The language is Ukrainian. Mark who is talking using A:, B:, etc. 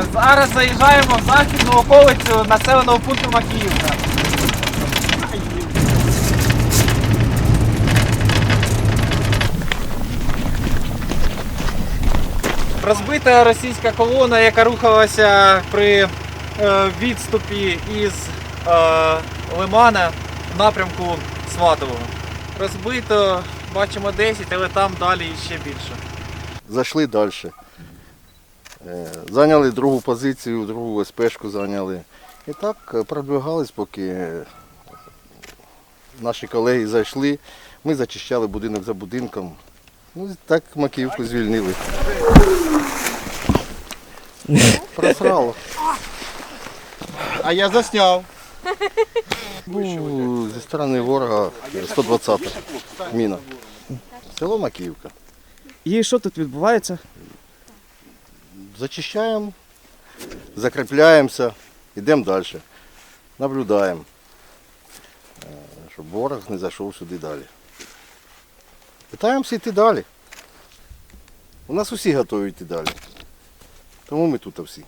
A: Зараз заїжджаємо в західну околицю населеного пункту Макіївка. Розбита російська колона, яка рухалася при е, відступі із е, Лимана в напрямку Сватового. Розбито, бачимо 10, але там далі ще більше.
B: Зайшли далі. Е, Зайняли другу позицію, другу СПшку зайняли. І так е, продвигались, поки е, наші колеги зайшли. Ми зачищали будинок за будинком. Ну, так Макіївку звільнили. Просрало.
C: А я засняв.
B: Ну, зі сторони ворога 120 міна. Село Макіївка.
D: І що тут відбувається?
B: Зачищаємо, закріпляємося, йдемо далі. Наблюдаємо, е, щоб ворог не зайшов сюди далі. Питаємося йти далі. У нас усі готові йти далі. Тому ми тут всі.